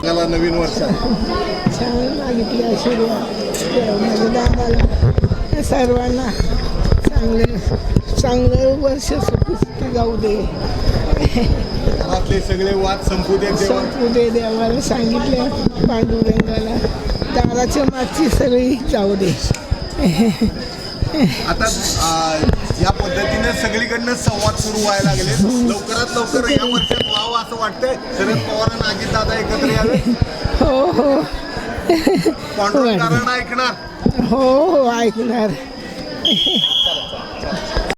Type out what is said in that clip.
आपल्याला नवीन वर्षात छान मागितली आशीर्वाद दादाला सर्वांना चांगले चांगलं वर्ष सुखी जाऊ दे. घरातले सगळे वाद संपू दे संपू दे देवाला सांगितले पांडुरंगाला. दाराच्या मागची सगळी जाऊ दे. आता या पद्धतीने सगळीकडनं संवाद सुरू व्हायला लागले. लवकरात लवकर या वर्षात वाटतंय. शरद पवार आणि अजित दादा एकत्र यावे. हो हो. पांडुरंगारांना ऐकणार? हो हो ऐकणार.